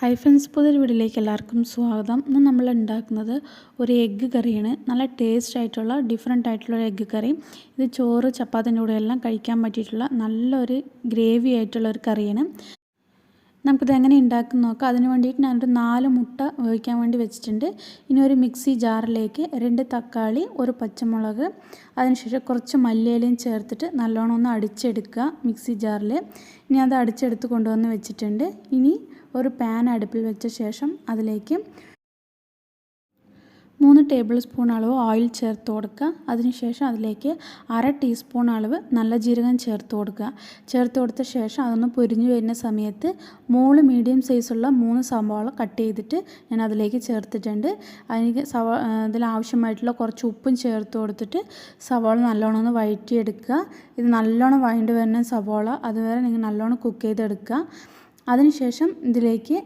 Hi friends പുതിയൊരു വീഡിയോയിലേക്ക് എല്ലാവർക്കും സ്വാഗതം. ഇന്ന് നമ്മൾ ഉണ്ടാക്കുന്നത് ഒരു എഗ്ഗ് കറിയാണ്. നല്ല ടേസ്റ്റ് ആയിട്ടുള്ള ഡിഫറെന്റ് ആയിട്ടുള്ള എഗ്ഗ് കറി ഇത് ചോറ് ചപ്പാത്തിന്റെ കൂടെ എല്ലാം കഴിക്കാൻ പറ്റിയിട്ടുള്ള നല്ലൊരു ഗ്രേവി ആയിട്ടുള്ള ഒരു കറിയാണ്. നമുക്കിത് എങ്ങനെ ഉണ്ടാക്കുന്ന നോക്കാം. അതിന് വേണ്ടിയിട്ട് ഞാനൊരു നാല് മുട്ട വേവിക്കാൻ വേണ്ടി വെച്ചിട്ടുണ്ട്. ഇനി ഒരു മിക്സി ജാറിലേക്ക് രണ്ട് തക്കാളി ഒരു പച്ചമുളക് അതിനുശേഷം കുറച്ച് മല്ലിയിലയും ചേർത്തിട്ട് നല്ലോണം ഒന്ന് അടിച്ചെടുക്കുക മിക്സി ജാറിൽ ഇനി അത് അടിച്ചെടുത്ത് കൊണ്ടുവന്ന് വെച്ചിട്ടുണ്ട്. ഇനി ഒരു പാൻ അടുപ്പിൽ വെച്ച ശേഷം അതിലേക്ക് മൂന്ന് ടേബിൾ സ്പൂൺ അളവ് ഓയിൽ ചേർത്ത് കൊടുക്കുക. അതിനുശേഷം അതിലേക്ക് അര ടീസ്പൂൺ അളവ് നല്ല ജീരകം ചേർത്ത് കൊടുക്കുക. ചേർത്ത് കൊടുത്ത ശേഷം അതൊന്ന് പൊരിഞ്ഞു വരുന്ന സമയത്ത് മൂന്ന് മീഡിയം സൈസുള്ള മൂന്ന് സവാള കട്ട് ചെയ്തിട്ട് ഞാൻ അതിലേക്ക് ചേർത്തിട്ടുണ്ട്. അതിന് സവാ ഇതിലാവശ്യമായിട്ടുള്ള കുറച്ച് ഉപ്പും ചേർത്ത് കൊടുത്തിട്ട് സവാള നല്ലോണം ഒന്ന് വഴറ്റിയെടുക്കുക. ഇത് നല്ലോണം വഴണ്ട് വരുന്ന സവാള അതുവരെ നിങ്ങൾ നല്ലോണം കുക്ക് ചെയ്തെടുക്കുക. അതിനുശേഷം ഇതിലേക്ക്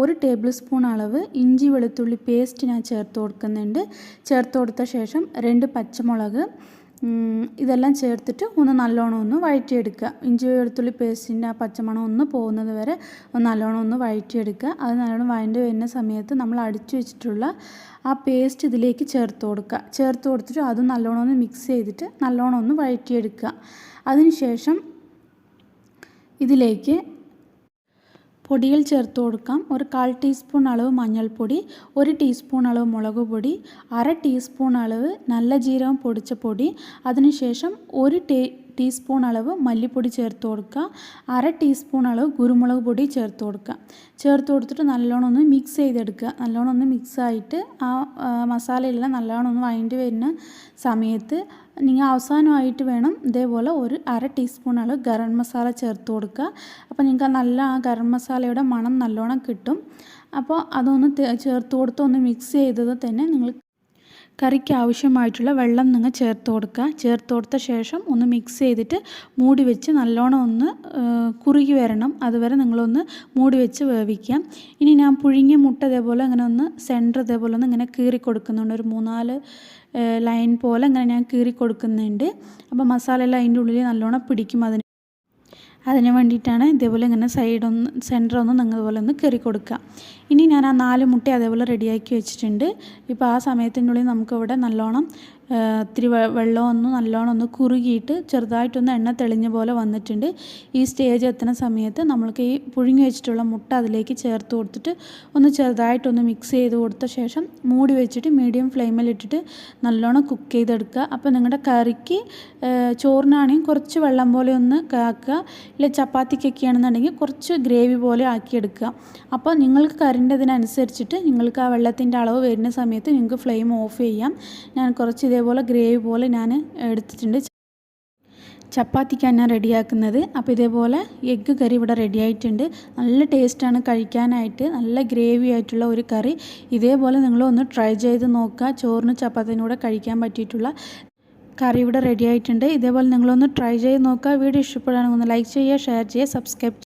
ഒരു ടേബിൾ സ്പൂൺ അളവ് ഇഞ്ചി വെളുത്തുള്ളി പേസ്റ്റ് ഞാൻ ചേർത്ത് കൊടുക്കുന്നുണ്ട്. ചേർത്ത് കൊടുത്ത ശേഷം രണ്ട് പച്ചമുളക് ഇതെല്ലാം ചേർത്തിട്ട് ഒന്ന് നല്ലോണം ഒന്ന് വഴറ്റിയെടുക്കുക. ഇഞ്ചി വെളുത്തുള്ളി പേസ്റ്റിന്റെ ആ പച്ചമണം ഒന്ന് പോകുന്നത് വരെ ഒന്ന് നല്ലോണം ഒന്ന് വഴറ്റിയെടുക്കുക. അത് നല്ലോണം വഴണ്ടി വരുന്ന സമയത്ത് നമ്മൾ അടിച്ചു വെച്ചിട്ടുള്ള ആ പേസ്റ്റ് ഇതിലേക്ക് ചേർത്ത് കൊടുക്കുക. ചേർത്ത് കൊടുത്തിട്ട് അതും നല്ലോണം ഒന്ന് മിക്സ് ചെയ്തിട്ട് നല്ലോണം ഒന്ന് വഴറ്റിയെടുക്കുക. അതിനുശേഷം ഇതിലേക്ക് പൊടികൾ ചേർത്ത് കൊടുക്കാം. ഒരു കാൽ ടീസ്പൂൺ അളവ് മഞ്ഞൾപ്പൊടി ഒരു ടീസ്പൂൺ അളവ് മുളക് പൊടി അര ടീസ്പൂൺ അളവ് നല്ല ജീരകം പൊടിച്ച പൊടി. അതിനുശേഷം ഒരു ടീ ടീസ്പൂൺ അളവ് മല്ലിപ്പൊടി ചേർത്ത് കൊടുക്കുക. അര ടീസ്പൂൺ അളവ് കുരുമുളക് പൊടി ചേർത്ത് കൊടുക്കുക. ചേർത്ത് കൊടുത്തിട്ട് നല്ലോണം ഒന്ന് മിക്സ് ചെയ്തെടുക്കുക. നല്ലോണം ഒന്ന് മിക്സ് ആയിട്ട് ആ മസാലയെല്ലാം നല്ലോണം ഒന്ന് വഴണ്ടി വരുന്ന സമയത്ത് നിങ്ങൾ അവസാനമായിട്ട് വേണം ഇതേപോലെ ഒരു അര ടീസ്പൂൺ അളവ് ഗരം മസാല ചേർത്ത് കൊടുക്കുക. അപ്പോൾ നിങ്ങൾക്ക് നല്ല ആ ഗരം മസാലയുടെ മണം നല്ലോണം കിട്ടും. അപ്പോൾ അതൊന്ന് ചേർത്ത് കൊടുത്ത് ഒന്ന് മിക്സ് ചെയ്തത് തന്നെ നിങ്ങൾ കറിക്ക് ആവശ്യമായിട്ടുള്ള വെള്ളം നിങ്ങൾ ചേർത്ത് കൊടുക്കുക. ചേർത്ത് കൊടുത്ത ശേഷം ഒന്ന് മിക്സ് ചെയ്തിട്ട് മൂടി വെച്ച് നല്ലോണം ഒന്ന് കുറുകി വരണം. അതുവരെ നിങ്ങളൊന്ന് മൂടി വെച്ച് വേവിക്കാം ഇനി ഞാൻ പുഴുങ്ങിയ മുട്ട ഇതേപോലെ അങ്ങനെ ഒന്ന് സെന്റർ ഇതേപോലെ ഒന്ന് ഇങ്ങനെ കീറി കൊടുക്കുന്നുണ്ട്. ഒരു മൂന്നാൽ ലൈൻ പോലെ അങ്ങനെ ഞാൻ കീറി കൊടുക്കുന്നുണ്ട്. അപ്പോൾ മസാല എല്ലാം അതിന്റെ ഉള്ളിൽ നല്ലോണം പിടിക്കും. അതിന് അതിന് വേണ്ടിയിട്ടാണ് ഇതേപോലെ ഇങ്ങനെ സൈഡൊന്ന് സെന്റർ ഒന്ന് നിങ്ങൾ പോലെ ഒന്ന് കയറി കൊടുക്കുക. ഇനി ഞാൻ ആ നാല് മുട്ട അതേപോലെ റെഡിയാക്കി വെച്ചിട്ടുണ്ട്. ഇപ്പോൾ ആ സമയത്തിനുള്ളിൽ നമുക്കിവിടെ നല്ലോണം ഇത്തിരി വെള്ളം ഒന്ന് നല്ലോണം ഒന്ന് കുറുകിയിട്ട് ചെറുതായിട്ടൊന്ന് എണ്ണ തെളിഞ്ഞ പോലെ വന്നിട്ടുണ്ട്. ഈ സ്റ്റേജ് എത്തുന്ന സമയത്ത് നമ്മൾക്ക് ഈ പുഴുങ്ങി വെച്ചിട്ടുള്ള മുട്ട അതിലേക്ക് ചേർത്ത് കൊടുത്തിട്ട് ഒന്ന് ചെറുതായിട്ടൊന്ന് മിക്സ് ചെയ്ത് കൊടുത്ത ശേഷം മൂടി വെച്ചിട്ട് മീഡിയം ഫ്ലെയിമിലിട്ടിട്ട് നല്ലോണം കുക്ക് ചെയ്തെടുക്കുക. അപ്പോൾ നിങ്ങളുടെ കറിക്ക് ചോറിനാണെങ്കിൽ കുറച്ച് വെള്ളം പോലെ ഒന്ന് ആക്കുക ഇല്ല ചപ്പാത്തിക്കൊക്കെ ആണെന്നുണ്ടെങ്കിൽ കുറച്ച് ഗ്രേവി പോലെ ആക്കിയെടുക്കുക. അപ്പോൾ നിങ്ങൾക്ക് കറിന്റെ ഇതിനനുസരിച്ചിട്ട് നിങ്ങൾക്ക് ആ വെള്ളത്തിന്റെ അളവ് വരുന്ന സമയത്ത് നിങ്ങൾക്ക് ഫ്ലെയിം ഓഫ് ചെയ്യാം. ഞാൻ കുറച്ച് ഇതേപോലെ ഗ്രേവി പോലെ ഞാൻ എടുത്തിട്ടുണ്ട്. ചപ്പാത്തിക്കാണ് ഞാൻ റെഡിയാക്കുന്നത്. അപ്പോൾ ഇതേപോലെ എഗ്ഗ് കറി ഇവിടെ റെഡി ആയിട്ടുണ്ട്. നല്ല ടേസ്റ്റാണ് കഴിക്കാനായിട്ട്. നല്ല ഗ്രേവി ആയിട്ടുള്ള ഒരു കറി. ഇതേപോലെ നിങ്ങളൊന്ന് ട്രൈ ചെയ്ത് നോക്കുക. ചോറിന് ചപ്പാത്തിനൂടെ കഴിക്കാൻ പറ്റിയിട്ടുള്ള കറി ഇവിടെ റെഡി ആയിട്ടുണ്ട്. ഇതേപോലെ നിങ്ങളൊന്ന് ട്രൈ ചെയ്ത് നോക്കുക. വീഡിയോ ഇഷ്ടപ്പെടുകയാണെങ്കിൽ ഒന്ന് ലൈക്ക് ചെയ്യുക ഷെയർ ചെയ്യുക സബ്സ്ക്രൈബ്